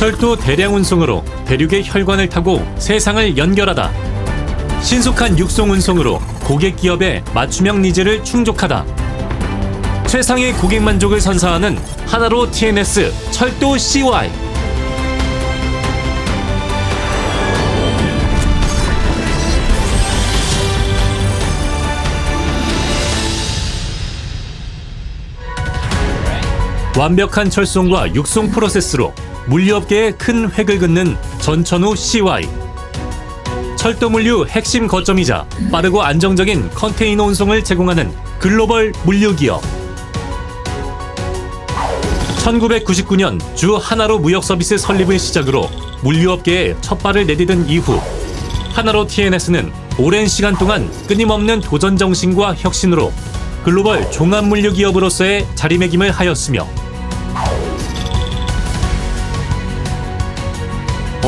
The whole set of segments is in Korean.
철도 대량 운송으로 대륙의 혈관을 타고 세상을 연결하다. 신속한 육송 운송으로 고객 기업의 맞춤형 니즈를 충족하다. 최상의 고객 만족을 선사하는 하나로 TNS 철도 CY. 완벽한 철송과 육송 프로세스로 물류업계에 큰 획을 긋는 전천후 CY. 철도 물류 핵심 거점이자 빠르고 안정적인 컨테이너 운송을 제공하는 글로벌 물류 기업. 1999년 주 하나로 무역 서비스 설립을 시작으로 물류업계에 첫 발을 내디딘 이후 하나로 TNS는 오랜 시간 동안 끊임없는 도전 정신과 혁신으로 글로벌 종합 물류 기업으로서의 자리매김을 하였으며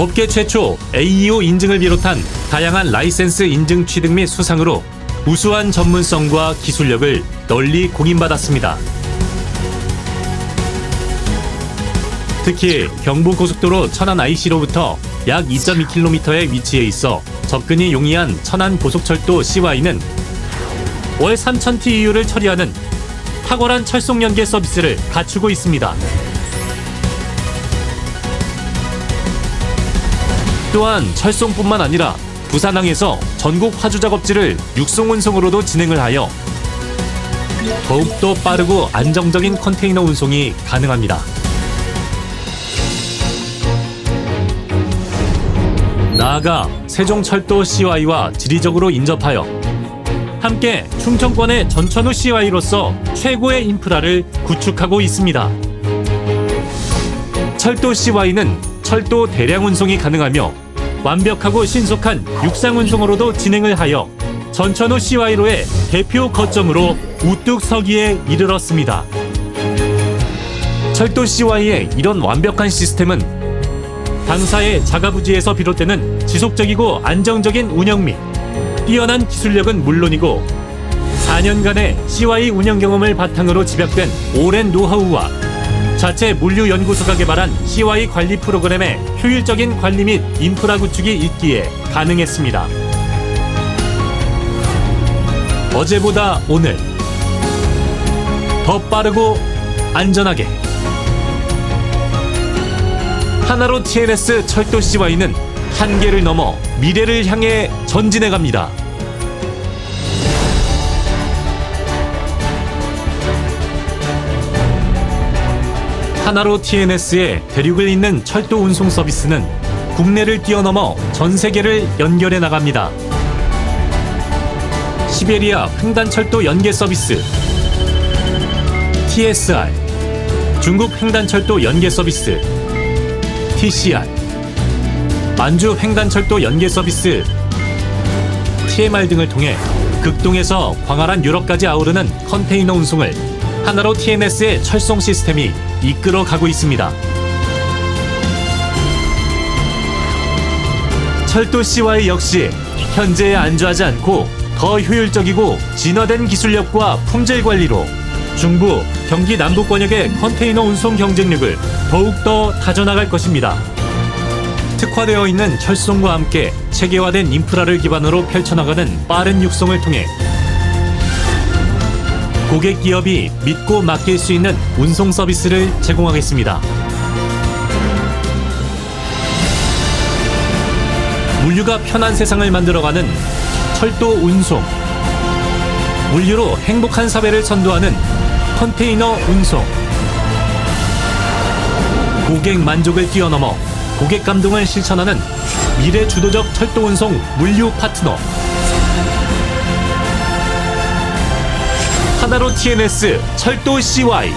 업계 최초 AEO 인증을 비롯한 다양한 라이센스 인증 취득 및 수상으로 우수한 전문성과 기술력을 널리 공인받았습니다. 특히 경부고속도로 천안 IC로부터 약 2.2km의 위치에 있어 접근이 용이한 천안 고속철도 CY는 월 3,000 TEU를 처리하는 탁월한 철송 연계 서비스를 갖추고 있습니다. 또한 철송뿐만 아니라 부산항에서 전국 화주 작업지를 육송 운송으로도 진행을 하여 더욱더 빠르고 안정적인 컨테이너 운송이 가능합니다. 나아가 세종철도 CY와 지리적으로 인접하여 함께 충청권의 전천후 CY로서 최고의 인프라를 구축하고 있습니다. 철도 CY는 철도 대량 운송이 가능하며 완벽하고 신속한 육상 운송으로도 진행을 하여 전천후 CY로의 대표 거점으로 우뚝 서기에 이르렀습니다. 철도 CY의 이런 완벽한 시스템은 당사의 자가부지에서 비롯되는 지속적이고 안정적인 운영 및 뛰어난 기술력은 물론이고 4년간의 CY 운영 경험을 바탕으로 집약된 오랜 노하우와 자체 물류연구소가 개발한 CY 관리 프로그램의 효율적인 관리 및 인프라 구축이 있기에 가능했습니다. 어제보다 오늘 더 빠르고 안전하게 하나로 TNS 철도 CY는 한계를 넘어 미래를 향해 전진해 갑니다. 하나로 TNS의 대륙을 잇는 철도 운송 서비스는 국내를 뛰어넘어 전 세계를 연결해 나갑니다. 시베리아 횡단철도 연계 서비스 TSR 중국 횡단철도 연계 서비스 TCR 만주 횡단철도 연계 서비스 TMR 등을 통해 극동에서 광활한 유럽까지 아우르는 컨테이너 운송을 하나로 TNS의 철송 시스템이 이끌어 가고 있습니다. 철도 CY 역시 현재에 안주하지 않고 더 효율적이고 진화된 기술력과 품질 관리로 중부, 경기 남부 권역의 컨테이너 운송 경쟁력을 더욱더 다져나갈 것입니다. 특화되어 있는 철송과 함께 체계화된 인프라를 기반으로 펼쳐나가는 빠른 육송을 통해 고객 기업이 믿고 맡길 수 있는 운송 서비스를 제공하겠습니다. 물류가 편한 세상을 만들어가는 철도 운송. 물류로 행복한 사회를 선도하는 컨테이너 운송. 고객 만족을 뛰어넘어 고객 감동을 실천하는 미래 주도적 철도 운송 물류 파트너. 하나로 TNS 철도 CY